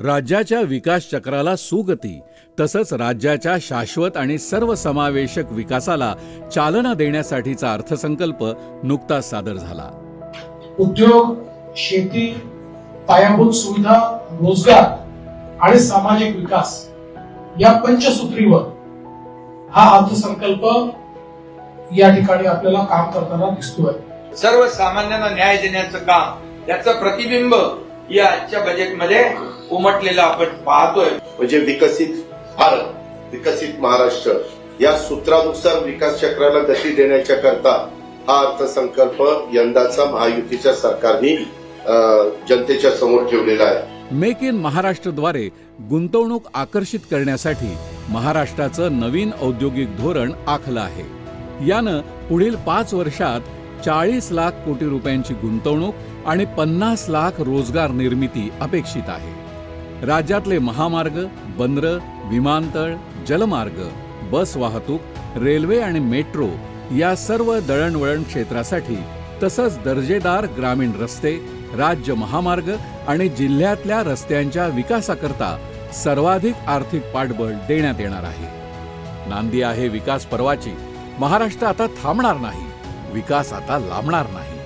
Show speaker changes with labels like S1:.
S1: राज्याच्या विकास चक्राला सुगती तसंच राज्याच्या शाश्वत आणि सर्वसमावेशक विकासाला चालना देण्यासाठीचा अर्थसंकल्प नुकताच सादर झाला.
S2: उद्योग शेती पायाभूत सुविधा रोजगार आणि सामाजिक विकास या पंचसूत्रीवर हा अर्थसंकल्प या ठिकाणी आपल्याला काम करताना दिसतोय.
S3: सर्वसामान्यांना न्याय देण्याचं काम याचं प्रतिबिंब या आजच्या बजेटमध्ये उमटलेलं आपण पाहतोय.
S4: म्हणजे विकसित भारत विकसित महाराष्ट्र या सूत्रानुसार विकास चक्राला गती देण्याच्या करता हा अर्थसंकल्प यंदाचा महायुतीच्या सरकारने अं, जनतेच्या समोर ठेवलेला आहे.
S1: मेक इन महाराष्ट्रद्वारे गुंतवणूक आकर्षित करण्यासाठी महाराष्ट्राचं नवीन औद्योगिक धोरण आखलं आहे. यानं पुढील पाच वर्षात चाळीस लाख कोटी रुपयांची गुंतवणूक आणि पन्नास लाख रोजगार निर्मिती अपेक्षित आहे. राज्यातले महामार्ग बंदर विमानतळ जलमार्ग बस वाहतूक रेल्वे आणि मेट्रो या सर्व दळणवळण क्षेत्रासाठी तसंच दर्जेदार ग्रामीण रस्ते राज्य महामार्ग आणि जिल्ह्यातल्या रस्त्यांच्या विकासाकरता सर्वाधिक आर्थिक पाठबळ देण्यात येणार आहे. नांदी आहे विकास पर्वाची. महाराष्ट्र आता थांबणार नाही. विकास आता लांबणार नाही.